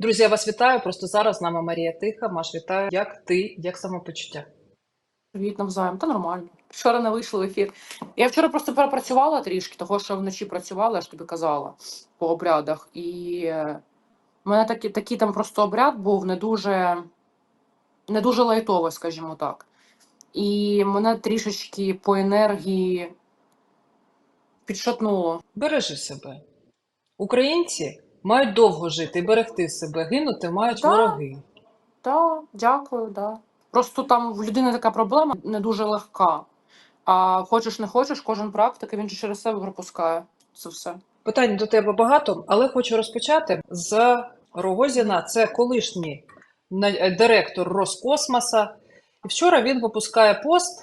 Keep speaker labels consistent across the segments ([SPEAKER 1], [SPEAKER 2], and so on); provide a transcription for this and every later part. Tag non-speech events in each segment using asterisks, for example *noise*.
[SPEAKER 1] Друзі, я вас вітаю. Просто зараз з нами Марія Тиха. Маш, вітаю. Як ти, як самопочуття?
[SPEAKER 2] Привіт навзаєм, та нормально. Вчора не вийшли в ефір. Я вчора просто перепрацювала трішки, того що вночі працювала, я ж тобі казала, по обрядах. І е, в мене такий, такий там просто обряд був не дуже, не дуже лайтовий, скажімо так. І мене трішечки по енергії підшатнуло.
[SPEAKER 1] Бережи себе. Українці мають довго жити і берегти себе. Гинути мають
[SPEAKER 2] Да.
[SPEAKER 1] вороги.
[SPEAKER 2] Так, дякую, да. Просто там в людини така проблема не дуже легка. А хочеш не хочеш, кожен практик, він же через себе пропускає це все.
[SPEAKER 1] Питань до тебе багато, але хочу розпочати з Рогозіна. Це колишній на- е, директор Роскосмоса. І вчора він випускає пост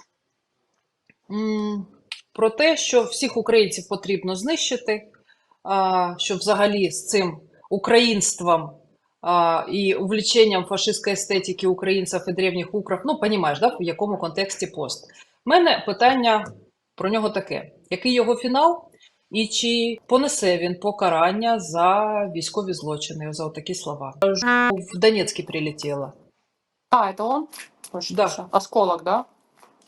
[SPEAKER 1] м, про те, що всіх українців потрібно знищити, що взагалі з цим українством і увліченням фашистської естетики українців і древніх украв, ну, понімаєш, да, в якому контексті пост. У мене питання про нього таке: який його фінал? І чи понесе він покарання за військові злочини, за такі слова? В Донецьке прилетіло.
[SPEAKER 2] А, это он?
[SPEAKER 1] Да.
[SPEAKER 2] Осколок, да?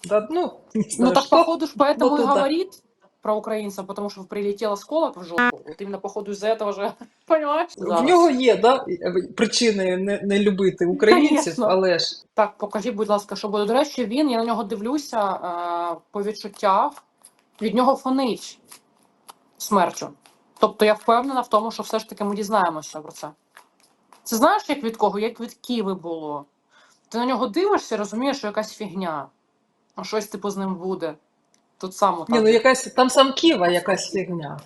[SPEAKER 1] Да, ну, не
[SPEAKER 2] Ну так
[SPEAKER 1] что.
[SPEAKER 2] походу ж поэтому
[SPEAKER 1] Ну,
[SPEAKER 2] и говорит про украинцев, потому что прилетел осколок в жопу. Вот именно походу из-за этого же, *laughs* понимаешь?
[SPEAKER 1] В нього є да, причини не, не любити українців,
[SPEAKER 2] Конечно.
[SPEAKER 1] але ж
[SPEAKER 2] Так, покажіть, будь ласка, що буде. До речі, він, я на нього дивлюся е, по відчуттях, від нього фонить смертю. Тобто я впевнена в тому, що все ж таки ми дізнаємося про це. Це знаєш, як від кого? Як від Ківи було. Ти на нього дивишся, розумієш, що якась фігня. А щось типу з ним буде. Тут само
[SPEAKER 1] ні, ну якась там сам Ківа, якась фігня.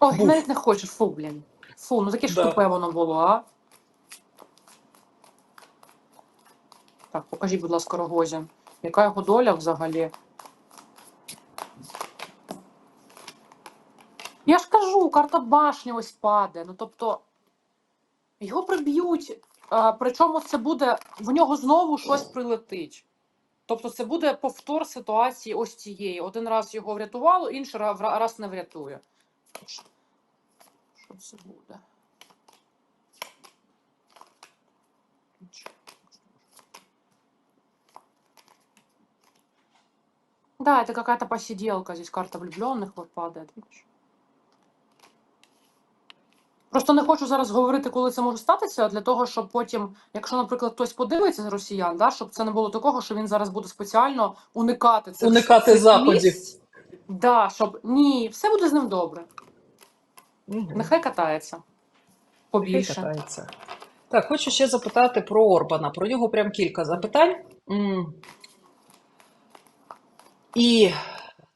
[SPEAKER 2] Ой,
[SPEAKER 1] був.
[SPEAKER 2] навіть не хочеш, фу, блін. Фу, ну таке ж
[SPEAKER 1] Да.
[SPEAKER 2] тупе воно було, а? Так, покажіть, будь ласка, Рогозін. Яка його доля взагалі? Я ж кажу, карта башні ось падає. Ну тобто його приб'ють, а, причому це буде, в нього знову щось прилетить. Тобто це буде повтор ситуації ось цієї. Один раз його врятувало, інший раз не врятує. Що це буде? Да, это какая-то посиделка. Здесь карта влюбленных вот падает. видиш? Просто не хочу зараз говорити, коли це може статися, для того, щоб потім, якщо, наприклад, хтось подивиться з росіян, да, щоб це не було такого, що він зараз буде спеціально уникати цих
[SPEAKER 1] Уникати
[SPEAKER 2] цих
[SPEAKER 1] заходів.
[SPEAKER 2] місць. Да, щоб ні, все буде з ним добре.
[SPEAKER 1] Мгм.
[SPEAKER 2] Нехай катається.
[SPEAKER 1] Нехай катається. Так, хочу ще запитати про Орбана. Про нього прям кілька запитань. І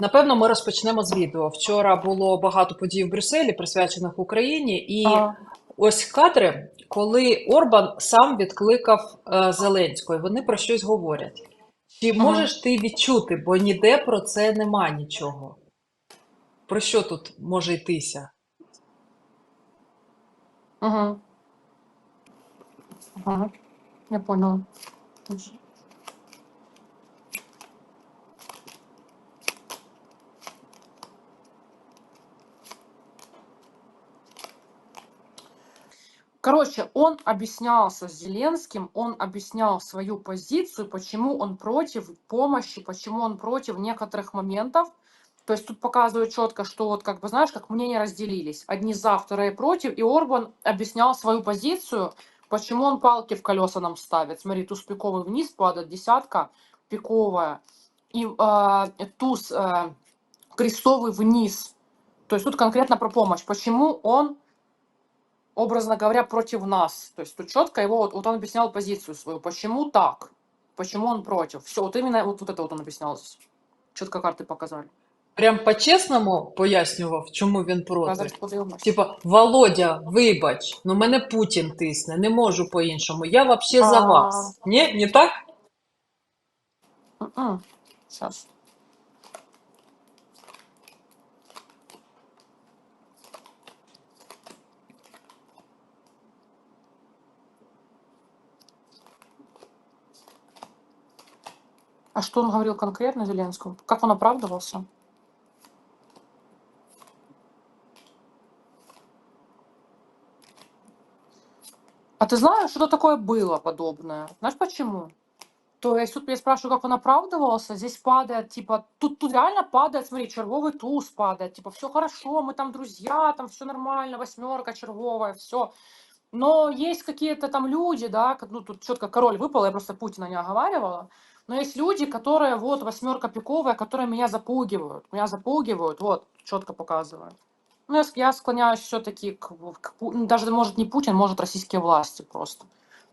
[SPEAKER 1] напевно ми розпочнемо з відео. Вчора було багато подій в Брюсселі, присвячених Україні, і
[SPEAKER 2] А,
[SPEAKER 1] ось кадри, коли Орбан сам відкликав е, Зеленського, і вони про щось говорять. Чи можеш ти відчути, бо ніде про це нема нічого? Про що тут може йтися?
[SPEAKER 2] угу. Ага. Я поняла. Короче, он объяснялся с Зеленским, он объяснял свою позицию, почему он против помощи, почему он против некоторых моментов. То есть тут показывают четко, что вот как бы знаешь, как мнения разделились. Одни за, вторые против. И Орбан объяснял свою позицию, почему он палки в колеса нам ставит. Смотри, туз пиковый вниз падает, десятка пиковая. И э, туз э, крестовый вниз. То есть тут конкретно про помощь. Почему он образно говоря, против нас. То есть тут четко его, вот, вот он объяснял позицию свою, почему так, почему он против. Все, вот именно вот, вот это вот он объяснял здесь. Четко карты показали.
[SPEAKER 1] Прям по-чесному пояснював, чому він
[SPEAKER 2] Я
[SPEAKER 1] проти.
[SPEAKER 2] зараз подивимось.
[SPEAKER 1] Типа, Володя, вибач, ну мене Путін тисне, не можу по-іншому. Я вообще за
[SPEAKER 2] А.
[SPEAKER 1] вас. Ні, не так?
[SPEAKER 2] М-м. А что он говорил конкретно Зеленскому? Как он оправдывался? А ты знаешь, что такое было подобное? Знаешь почему? То есть тут я спрашиваю, как он оправдывался, здесь падает, типа, тут, тут реально падает, смотри, червовый туз падает, типа, все хорошо, мы там друзья, там все нормально, восьмерка червовая, все. Но есть какие-то там люди, да, как- ну тут четко король выпал, я просто Путина не оговаривала, но есть люди, которые, вот, восьмерка пиковая, которые меня запугивают, меня запугивают, вот, четко показываю. Ну, я, с- я склоняюсь все-таки к, в- к Пу- ну, даже, может, не Путин, может, российские власти просто.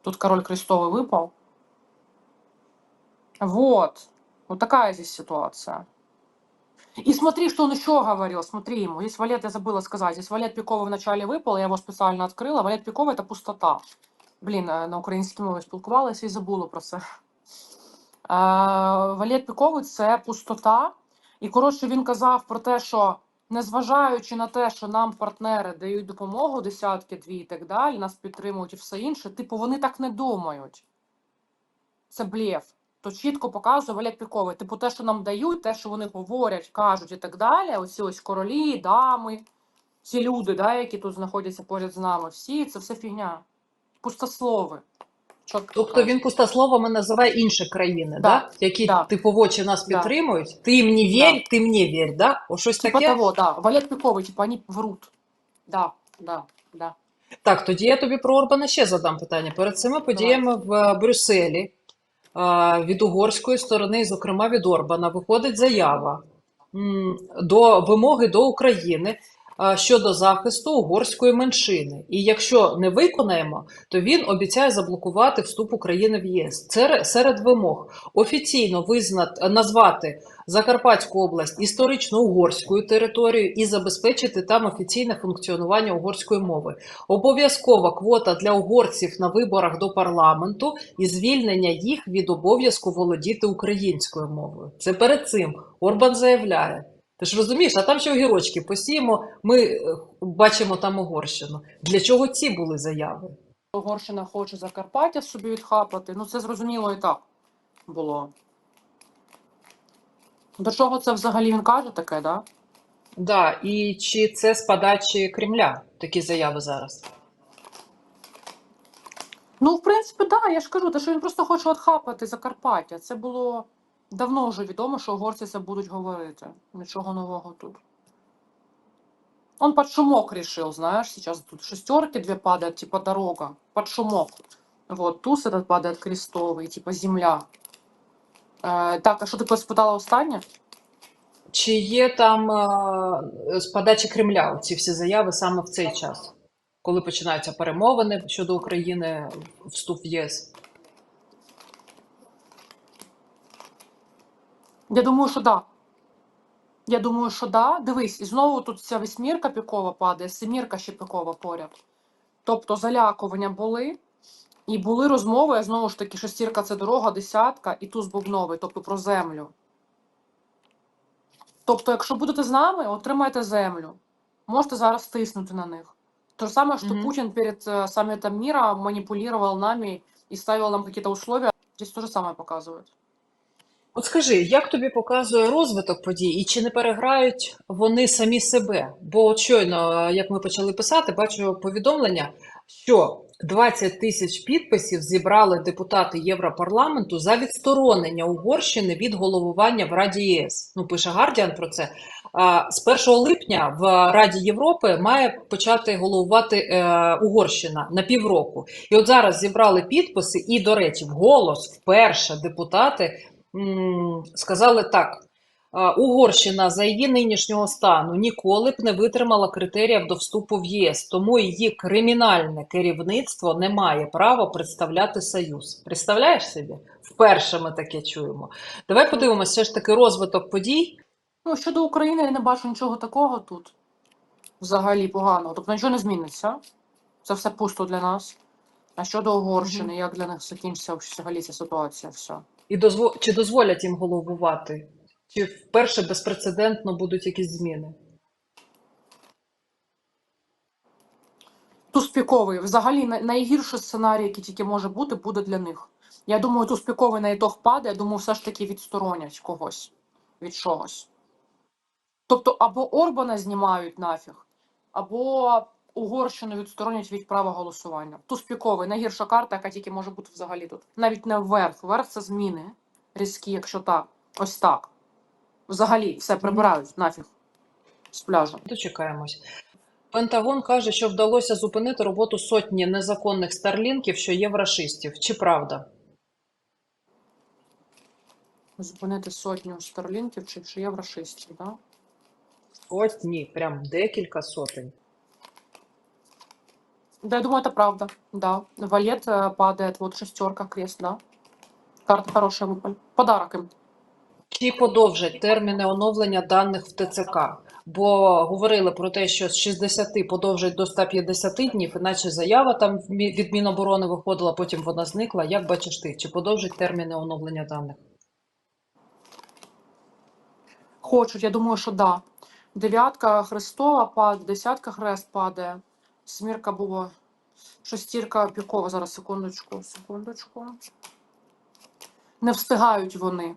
[SPEAKER 2] Тут король крестовый выпал. Вот. Вот такая здесь ситуация. И смотри, что он еще говорил, смотри ему. Здесь валет, я забыла сказать, здесь валет пиковый вначале выпал, я его специально открыла. Валет пиковий – это пустота. Блін, е, на українській мові спілкувалася і забула про це. Е, Валет піковий – це пустота. І, коротше, він казав про те, що незважаючи на те, що нам партнери дають допомогу, десятки, дві і так далі, нас підтримують і все інше, типу, вони так не думають. Це блєв. То чітко показує Валет Піковий. Типу, те, що нам дають, те, що вони говорять, кажуть і так далі. Оці ось королі, дами, ці люди, да, які тут знаходяться поряд з нами, всі це все фігня. Пустослови.
[SPEAKER 1] Тобто він пустословами називає інші країни, да.
[SPEAKER 2] Да,
[SPEAKER 1] які
[SPEAKER 2] да.
[SPEAKER 1] в очі нас
[SPEAKER 2] Да.
[SPEAKER 1] підтримують. Ти їм не вір, ти мені вір, да? О, щось
[SPEAKER 2] Типа
[SPEAKER 1] таке.
[SPEAKER 2] того, да. Валет Піковий, типу, вони врут. Да, да, да.
[SPEAKER 1] Так, тоді я тобі про Орбана ще задам питання. Перед цими подіями в е, Брюсселі від угорської сторони, зокрема від Орбана, виходить заява до вимоги до України щодо захисту угорської меншини. І якщо не виконаємо, то він обіцяє заблокувати вступ України в ЄС. Це серед вимог офіційно визнати назвати Закарпатську область історично угорською територією і забезпечити там офіційне функціонування угорської мови. Обов'язкова квота для угорців на виборах до парламенту і звільнення їх від обов'язку володіти українською мовою. Це перед цим Орбан заявляє. Ти ж розумієш, а там ще огірочки посіємо, ми е, бачимо там Угорщину. Для чого ці були заяви?
[SPEAKER 2] Угорщина хоче Закарпаття собі відхапати. Ну, це зрозуміло і так було. До чого це взагалі він каже таке, да?
[SPEAKER 1] Да, і чи це з подачі Кремля такі заяви зараз?
[SPEAKER 2] Ну, в принципі, так, да, я ж кажу, те, що він просто хоче отхапати Закарпаття. Це було давно вже відомо, що угорці це будуть говорити. Нічого нового тут. Он под шумок решил, знаешь, сейчас тут шестерки две падают, типа дорога, под шумок. Вот, туз этот падает крестовый, типа земля. Е, так, а що ти спитала останнє?
[SPEAKER 1] Чи є там е, з подачі Кремля ці всі заяви саме в цей час, коли починаються перемовини щодо України вступ в ЄС?
[SPEAKER 2] Я думаю, що да. Я думаю, що да. Дивись, і знову тут ця восьмірка пікова падає, семірка ще пікова поряд. Тобто залякування були, і були розмови, знову ж таки, шестірка це дорога, десятка і туз бубновий, тобто про землю. Тобто, якщо будете з нами, отримаєте землю. Можете зараз тиснути на них. То же самое, что
[SPEAKER 1] Мгм.
[SPEAKER 2] Путин перед э, саммитом мира манипулировал нами и ставил нам какие-то условия. Здесь то же самое показывают.
[SPEAKER 1] От скажи, як тобі показує розвиток подій, і чи не переграють вони самі себе? Бо от щойно, як ми почали писати, бачу повідомлення, що 20 тисяч підписів зібрали депутати Європарламенту за відсторонення Угорщини від головування в Раді ЄС. Ну, пише Гардіан про це. З 1 липня в Раді Європи має почати головувати е, Угорщина на півроку. І от зараз зібрали підписи, і, до речі, вголос вперше депутати сказали так. Угорщина за її нинішнього стану ніколи б не витримала критеріїв до вступу в ЄС, тому її кримінальне керівництво не має права представляти Союз. Представляєш собі? Вперше ми таке чуємо. Давай подивимося все ж таки розвиток подій.
[SPEAKER 2] Ну, щодо України, я не бачу нічого такого тут. Взагалі поганого. Тобто нічого не зміниться. Це все пусто для нас. А щодо Угорщини, як для них закінчиться взагалі ця ситуація, все.
[SPEAKER 1] І дозво... чи дозволять їм головувати? Чи вперше безпрецедентно будуть якісь зміни?
[SPEAKER 2] Туспіковий. Взагалі найгірший сценарій, який тільки може бути, буде для них. Я думаю, туспіковий на ітог падає, я думаю, все ж таки відсторонять когось від чогось. Тобто, або Орбана знімають нафіг, або Угорщину відсторонять від права голосування. Туспіковий, найгірша карта, яка тільки може бути взагалі тут. Навіть не вверх. Вверх це зміни різкі, якщо так. Ось так. Взагалі все прибирають нафіг з пляжу.
[SPEAKER 1] Дочекаємось. Пентагон каже, що вдалося зупинити роботу сотні незаконних старлінків, що є в рашистів. Чи правда?
[SPEAKER 2] Зупинити сотню старлінків чи, чи єврошистів, да?
[SPEAKER 1] Сотні, прям декілька сотень.
[SPEAKER 2] Да, я думаю, это правда. Да. Валет э, падает, вот шестерка, крест, да. Карта хорошая выпали. Подарок им.
[SPEAKER 1] Чи подовжать терміни оновлення даних в ТЦК? Бо говорили про те, що з 60 подовжать до 150 днів, іначе заява там в Мі- від Міноборони виходила, потім вона зникла. Як бачиш ти? Чи подовжать терміни оновлення даних?
[SPEAKER 2] Хочуть, я думаю, що да. Дев'ятка Христова падає, десятка хрест падає. Смірка було. Шестірка пікова. Зараз секундочку, секундочку. Не встигають вони.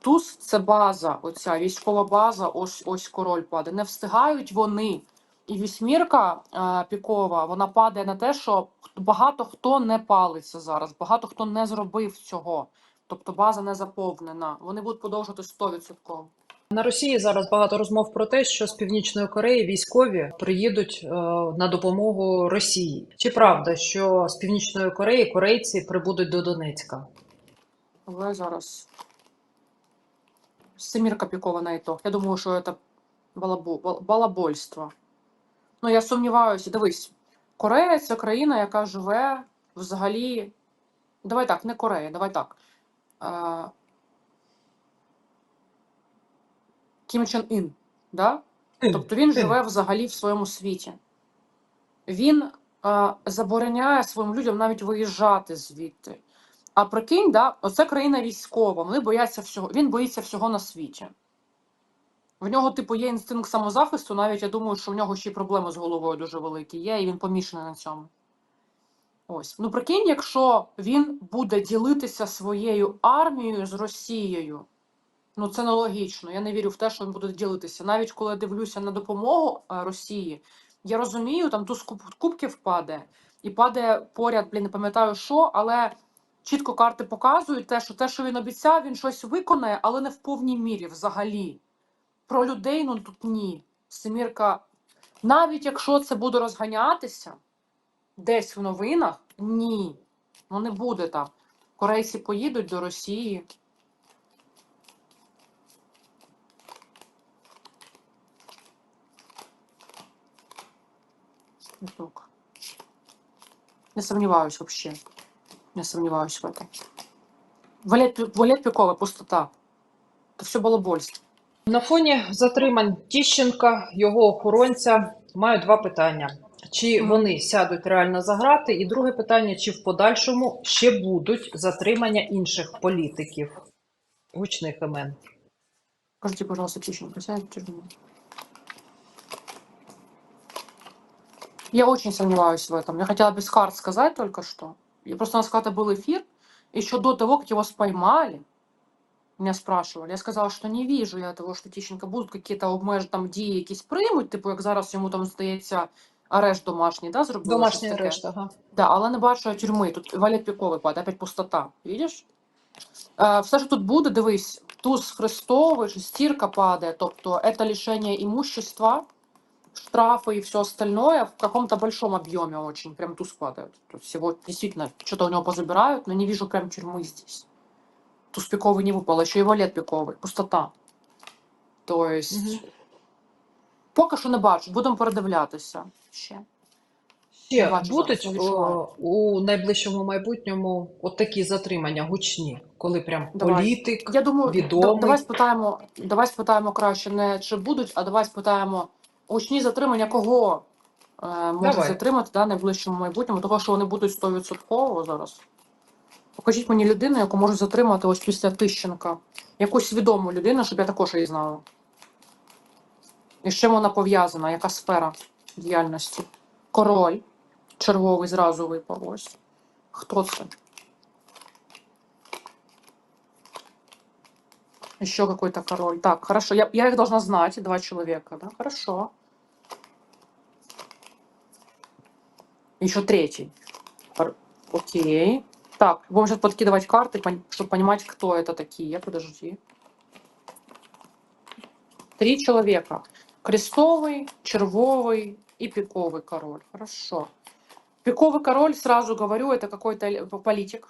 [SPEAKER 2] Туз це база, оця військова база, ось ось король падає. Не встигають вони. І вісьмірка пікова, вона падає на те, що багато хто не палиться зараз, багато хто не зробив цього. Тобто база не заповнена. Вони будуть продовжувати 100%.
[SPEAKER 1] На Росії зараз багато розмов про те, що з Північної Кореї військові приїдуть е, на допомогу Росії. Чи правда, що з Північної Кореї корейці прибудуть до Донецька?
[SPEAKER 2] Але зараз семірка пікова на ітог. Я думаю, що це балабу, балабольство. Ну, я сумніваюся, дивись, Корея це країна, яка живе взагалі. Давай так, не Корея, давай так. Е, Кім Чен Ін, да? Тобто він живе взагалі в своєму світі. Він е, забороняє своїм людям навіть виїжджати звідти. А прикинь, да, оце країна військова. Вони бояться всього. Він боїться всього на світі. В нього, типу, є інстинкт самозахисту. Навіть я думаю, що в нього ще й проблеми з головою дуже великі є, і він помішаний на цьому. Ось. Ну, прикинь, якщо він буде ділитися своєю армією з Росією. Ну, це нелогічно. Я не вірю в те, що він буде ділитися. Навіть коли я дивлюся на допомогу е, Росії, я розумію, там туз куб- кубків падає, і падає поряд, блін, не пам'ятаю що, але чітко карти показують те, що те, що він обіцяв, він щось виконає, але не в повній мірі взагалі. Про людей ну тут ні. Семірка, навіть якщо це буде розганятися десь в новинах, ні. Ну не буде так. Корейці поїдуть до Росії. Итог. Не сомневаюсь вообще. Не сомневаюсь в этом. Валет, Валет Пикова, пустота. Это все балабольство.
[SPEAKER 1] На фоні затримань Тіщенка, його охоронця, маю два питання. Чи вони сядуть реально за грати? І друге питання: чи в подальшому ще будуть затримання інших політиків? Гучних імен.
[SPEAKER 2] Скажите, пожалуйста, Тищенко, сядь в тюрьму. Я очень сомневаюсь в этом. Я хотела без карт сказать только что. Я просто у нас когда-то был эфир, еще до того, как его споймали, меня спрашивали. Я сказала, що не вижу я того, що Тищенко будуть какие-то обмеж там дії якісь приймуть, типу, як зараз йому там здається арешт домашній, да, зробили?
[SPEAKER 1] Домашня
[SPEAKER 2] щось таке.
[SPEAKER 1] решта. Ага.
[SPEAKER 2] Да, але не бачу я тюрми. Тут валет піковий падає, опять пустота. Видиш? Е, все, що тут буде, дивись, туз Христовий, шестірка падає, тобто це лишення имущества, штрафы и все остальное в каком-то большом объеме очень. Прям туз падает. Тут всего действительно что-то у него позабирают, но не вижу прям тюрьмы здесь. Туз пиковый не выпал, еще и валет пиковий, пустота. То есть,
[SPEAKER 1] Мгм.
[SPEAKER 2] поки що не бачу, будемо передивлятися ще.
[SPEAKER 1] Ще
[SPEAKER 2] Не бачу
[SPEAKER 1] будуть
[SPEAKER 2] зараз, не відчуваю.
[SPEAKER 1] о, у найближчому майбутньому от такі затримання гучні, коли прям
[SPEAKER 2] Давай.
[SPEAKER 1] політик.
[SPEAKER 2] Я думаю, да-
[SPEAKER 1] відомий.
[SPEAKER 2] давай спитаємо, давай спитаємо краще не чи будуть, а давай спитаємо гучні затримання кого е, можуть
[SPEAKER 1] Давай.
[SPEAKER 2] затримати да, найближчому майбутньому, того що вони будуть 100% зараз. Покажіть мені людину, яку можуть затримати ось після Тищенка. Якусь відому людину, щоб я також її знала. І з чим вона пов'язана, яка сфера діяльності? Король. Черговий зразу випав ось. Хто це? Еще какой-то король. Так, хорошо. Я, я их должна знать, два человека, да? Хорошо. Еще третий. Окей. Так, будем сейчас подкидывать карты, чтобы понимать, кто это такие. Подожди. Три человека. Крестовый, червовый и пиковый король. Хорошо. Пиковый король, сразу говорю, это какой-то политик.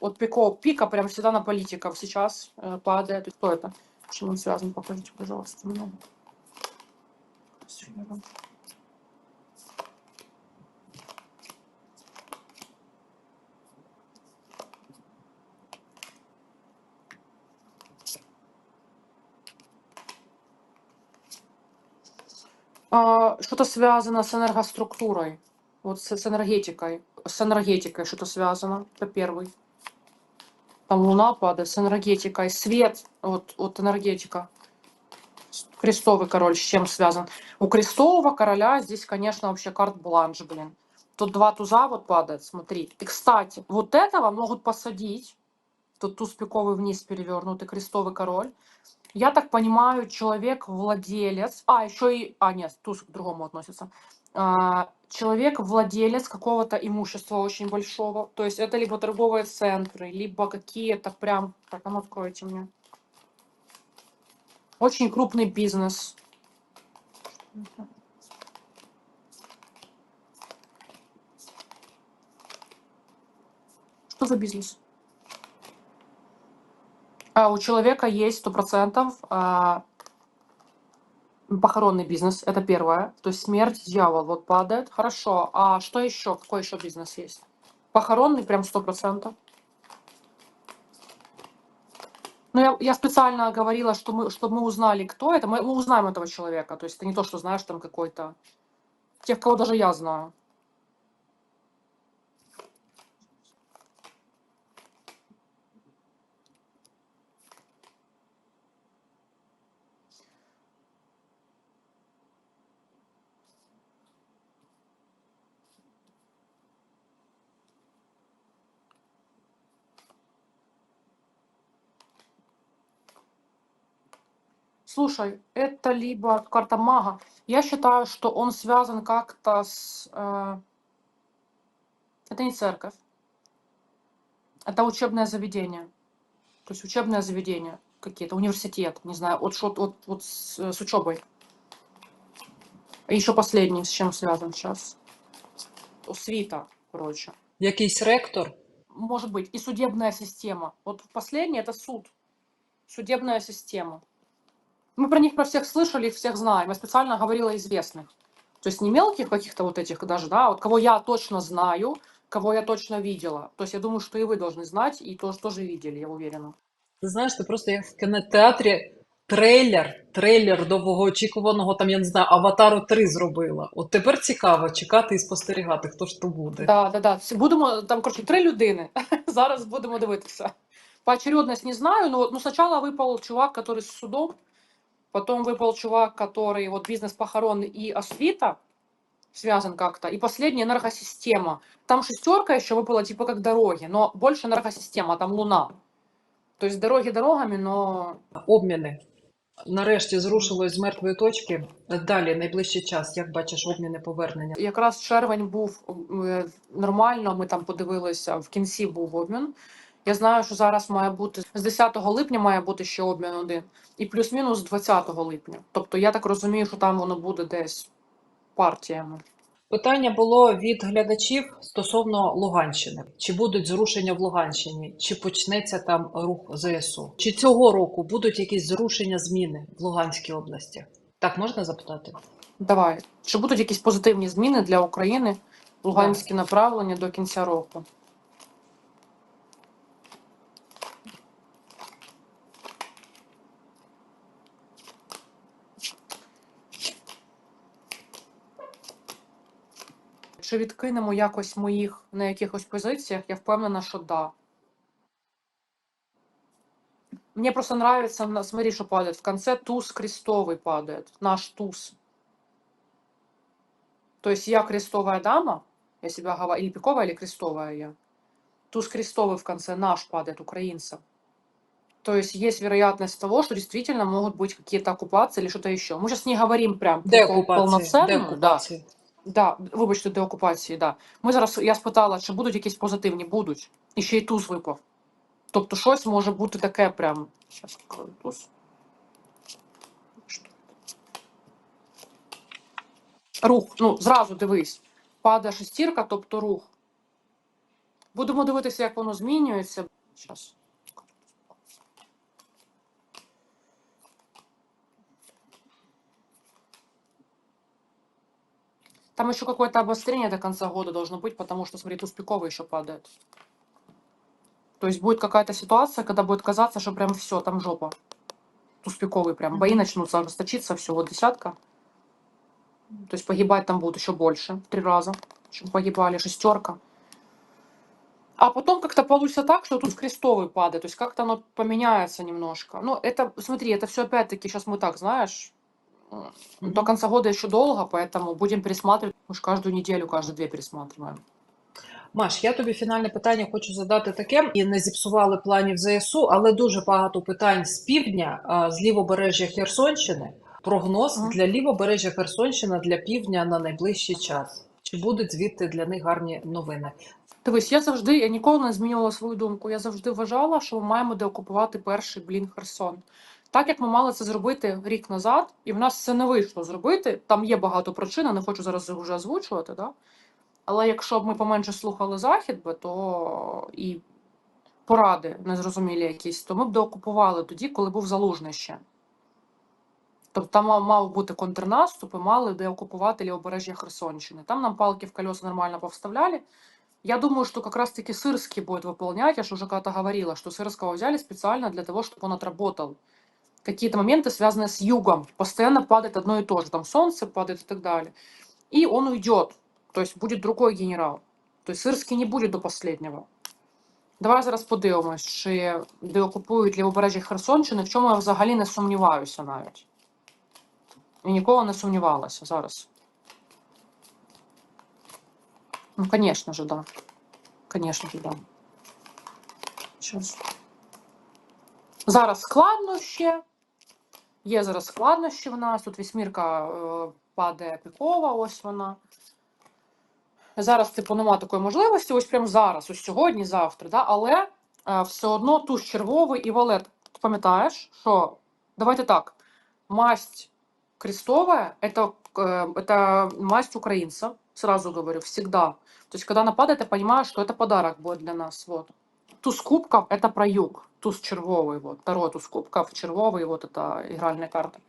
[SPEAKER 2] Вот пико, пика прям всегда на политиков сейчас э, падает. Кто это? Чем он связан? Покажите, пожалуйста, мне. А, что-то связано с энергоструктурой, вот с, с энергетикой, с энергетикой что-то связано, это первый. Там луна падает, с энергетикой, свет, вот, вот энергетика. Крестовый король с чем связан? У крестового короля здесь, конечно, вообще карт-бланш, блин. Тут два туза вот падает, смотри. И, кстати, вот этого могут посадить. Тут туз пиковый вниз перевернутый, крестовый король. Я так понимаю, человек владелец, а еще и, а нет, туз к другому относится. А, человек владелец какого-то имущества очень большого. То есть это либо торговые центры, либо какие-то прям, так, а ну откройте мне. Очень крупный бизнес. Что за бизнес? А, у человека есть сто процентов а, похоронный бизнес, это первое. То есть смерть, дьявол, вот падает. Хорошо. А что еще? Какой еще бизнес есть? Похоронный прям сто процентов. Ну, я, я специально говорила, что мы, чтобы мы узнали, кто это. Мы, мы узнаем этого человека. То есть это не то, что знаешь там какой-то... Тех, кого даже я знаю. Слушай, это либо карта мага. Я считаю, что он связан как-то с... э, Это не церковь. Это учебное заведение. То есть учебное заведение какие-то, университет, не знаю, вот что вот, вот с, с учебой. И еще последний, с чем связан сейчас. Свита, короче.
[SPEAKER 1] Якийсь ректор.
[SPEAKER 2] Может быть, и судебная система. Вот последний это суд. Судебная система. Мы про них про всех слышали, их всех знаем. Я специально говорила известных. То есть не мелких каких-то вот этих даже, да, вот кого я точно знаю, кого я точно видела. То есть я думаю, что и вы должны знать, и тоже, тоже видели, я уверена.
[SPEAKER 1] Ти знаєш, це просто як в кінотеатрі трейлер, трейлер довгоочікуваного, там, я не знаю, Аватару 3 зробила. От тепер цікаво чекати і спостерігати, хто ж то буде.
[SPEAKER 2] Да, да, да. Всі- Будемо там, коротше, три людини. *laughs* Зараз будемо дивитися. Поочередность не знаю, но ну, сначала выпал чувак, который с судом, потом выпал чувак, который вот бизнес похоронный и освита связан как-то, и последний энергосистема. Там шестерка еще выпала типа как дороги, но больше энергосистема, там луна. То есть дороги дорогами, но
[SPEAKER 1] Обміни. Нарешті зрушилось з мертвої точки. Далі, найближчий час, як бачиш, обміни повернення.
[SPEAKER 2] якраз червень був е, нормально. Ми там подивилися в кінці був обмін. Я знаю, що зараз має бути з 10 липня має бути ще обмін один, і плюс-мінус з 20 липня. Тобто я так розумію, що там воно буде десь партіями.
[SPEAKER 1] Питання було від глядачів стосовно Луганщини. Чи будуть зрушення в Луганщині, чи почнеться там рух ЗСУ? Чи цього року будуть якісь зрушення зміни в Луганській області? Так можна запитати?
[SPEAKER 2] Давай. Чи будуть якісь позитивні зміни для України, луганські направлення до кінця року? Чи відкинемо якось моїх на якихось позиціях? Я впевнена, що да. Мне просто нравится, на- смотри, что падает. В конце туз крестовый падает. Наш туз. То есть я крестовая дама, я себя говорю, или пиковая, или крестовая я. Туз крестовый в конце наш падает, украинцев. То есть есть вероятность того, что действительно могут быть какие-то оккупации или что-то еще. Мы сейчас не говорим прям
[SPEAKER 1] Де
[SPEAKER 2] пол-
[SPEAKER 1] окупації? Де
[SPEAKER 2] полноценную, да,
[SPEAKER 1] окупації?
[SPEAKER 2] Да, вибачте, деокупації, да. Ми зараз, я спитала, чи будуть якісь позитивні? Будуть. І ще й туз випав. Тобто щось може бути таке прям. Відкрою туз. Рух. Ну, зразу дивись. Падає шестірка, тобто рух. Будемо дивитися, як воно змінюється. Щас. Там еще какое-то обострение до конца года должно быть, потому что, смотри, туз пиковый еще падает. То есть будет какая-то ситуация, когда будет казаться, что прям все, там жопа. Туз пиковый прям. Бои начнутся ожесточиться, все, вот десятка. То есть погибать там будут еще больше, в три раза, чем погибали, шестерка. А потом как-то получится так, что тут крестовый падает, то есть как-то оно поменяется немножко. Ну, это, смотри, это все опять-таки, сейчас мы так, знаешь, до
[SPEAKER 1] Мгм.
[SPEAKER 2] конца года еще долго, поэтому будем пересматривать, мы же каждую неделю, каждые две пересматриваем.
[SPEAKER 1] Маш, я тобі фінальне питання хочу задати таке. І не зіпсували планів ЗСУ, але дуже багато питань з півдня, а, з лівобережжя Херсонщини. Прогноз
[SPEAKER 2] Мгм.
[SPEAKER 1] для лівобережжя Херсонщини для півдня на найближчий час. Чи будуть звідти для них гарні новини?
[SPEAKER 2] Дивись, я завжди, я ніколи не змінювала свою думку. Я завжди вважала, що ми маємо деокупувати перший блін Херсон. Так як ми мали це зробити рік назад, і в нас це не вийшло зробити. Там є багато причин, я не хочу зараз їх вже озвучувати, да? але якщо б ми поменше слухали захід, би, то і поради незрозумілі якісь, то ми б деокупували тоді, коли був залужний ще. Тобто там мав, мав бути контрнаступ і мали деокупувати лівобережжя Херсонщини. Там нам палки в колеса нормально повставляли. Я думаю, что как раз-таки Сырский будет выполнять. Я же уже когда-то говорила, что Сырского взяли специально для того, чтобы он отработал какие-то моменты, связанные с югом. Постоянно падает одно и то же. Там солнце падает и так далее. И он уйдет. То есть будет другой генерал. То есть Сирський не буде до последнього. Давай зараз подивимось, чи деокупують лівобережжя Херсонщини, в чому я взагалі не сумніваюся навіть. І ніколи не сумнівалася зараз. Ну, конечно же, да. Конечно же, да. Щас. Зараз складнощі. Є зараз складнощі в нас. Тут вісьмірка е, падає пікова, ось вона. Зараз, типу, нема такої можливості, ось прямо зараз, ось сьогодні, завтра, да? але е, все одно туз червовий і валет. Ти пам'ятаєш, що давайте так, масть крестовая это, э, это масть украинца, сразу говорю, всегда. То есть, когда нападает, я понимаю, что это подарок будет для нас. Вот. Туз кубков – это про юг, туз червовый, вот, второй туз кубков, червовый, вот это игральная карта.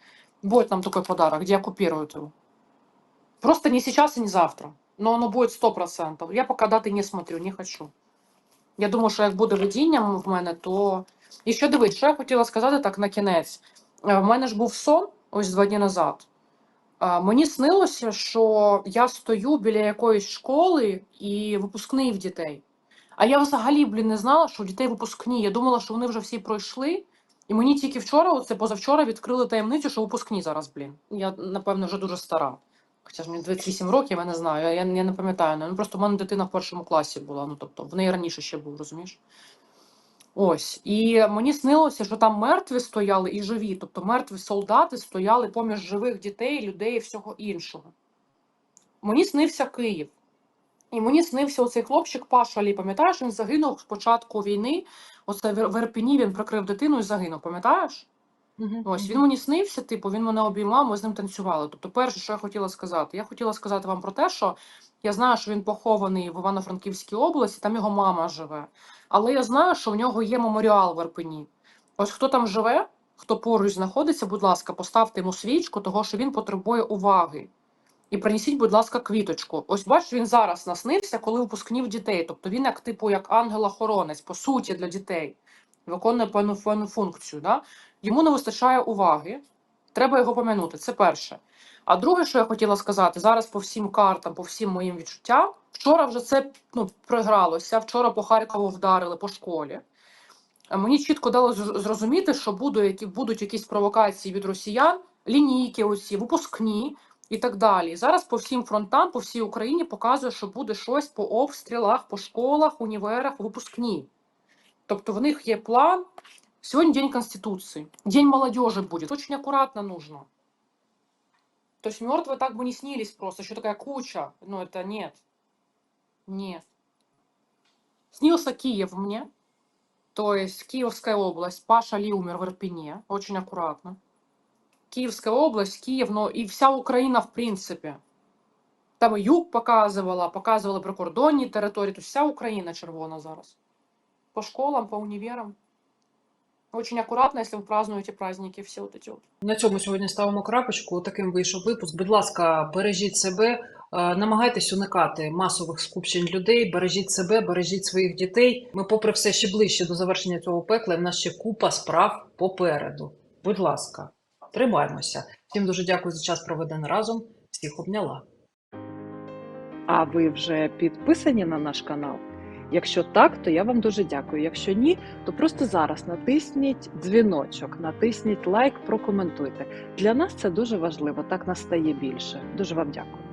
[SPEAKER 2] Будет нам такой подарок, где оккупируют его. Просто не сейчас и не завтра, но оно будет 100%. Я пока дати не смотрю, не хочу. Я думаю, що як буде видінням в мене, то. І ще дивись, що я хотіла сказати так на кінець. Е, В мене ж був сон ось два дні назад. Е, Мені снилося, що я стою біля якоїсь школи і випускний в дітей. А я взагалі, блін, не знала, що у дітей випускні. Я думала, що вони вже всі пройшли. І мені тільки вчора, оце позавчора, відкрили таємницю, що випускні зараз, блін. Я, напевно, вже дуже стара. Хоча ж мені 28 років, я не знаю, я, я не пам'ятаю. Ну, просто в мене дитина в першому класі була. Ну, тобто, в неї раніше ще був, розумієш? Ось. І мені снилося, що там мертві стояли і живі. Тобто мертві солдати стояли поміж живих дітей, людей і всього іншого. Мені снився Київ. І мені снився оцей хлопчик Паша Лі, пам'ятаєш, він загинув з початку війни. Оце в в Ірпені він прикрив дитину і загинув, пам'ятаєш? Ось він мені снився, типу, він мене обіймав, ми з ним танцювали. Тобто, перше, що я хотіла сказати, я хотіла сказати вам про те, що я знаю, що він похований в Івано-Франківській області, там його мама живе. Але я знаю, що в нього є меморіал в Ірпені. Ось хто там живе, хто поруч знаходиться, будь ласка, поставте йому свічку, того що він потребує уваги. І принесіть, будь ласка, квіточку. Ось бачиш, він зараз наснився, коли випускнів дітей. Тобто він як типу як ангел-охоронець, по суті, для дітей, виконує певну, певну функцію. Да? Йому не вистачає уваги, треба його помянути. Це перше. А друге, що я хотіла сказати, зараз по всім картам, по всім моїм відчуттям, вчора вже це ну, програлося. Вчора по Харкову вдарили по школі. Мені чітко дало зрозуміти, що будуть якісь провокації від росіян, лінійки, оці, випускні і так далі. І зараз по всім фронтам, по всій Україні показує, що буде щось по обстрілах, по школах, універах, випускні. Тобто в них є план. Сегодня день Конституции, день молодежи будет. Очень аккуратно нужно. То есть мертвые так бы не снились просто, еще такая куча. Но это нет. Нет. Снился Киев мне, то есть Киевская область. Паша Ли умер в Ирпене, очень аккуратно. Киевская область, Киев, но и вся Украина в принципе. Там і юг показувала, показували прикордонні території, то вся Україна червона зараз. По школам, по універам. Очень аккуратно, если вы празднуете праздники, все вот эти вот.
[SPEAKER 1] На цьому сьогодні ставимо крапочку. Таким вийшов випуск. Будь ласка, бережіть себе, е, намагайтесь уникати масових скупчень людей, бережіть себе, бережіть своїх дітей. Ми, попри все, ще ближче до завершення цього пекла, і в нас ще купа справ попереду. Будь ласка, тримаймося. Всім дуже дякую за час проведений разом. Всіх обняла.
[SPEAKER 3] А ви вже підписані на наш канал? Якщо так, то я вам дуже дякую. Якщо ні, то просто зараз натисніть дзвіночок, натисніть лайк, прокоментуйте. Для нас це дуже важливо. Так нас стає більше. Дуже вам дякую.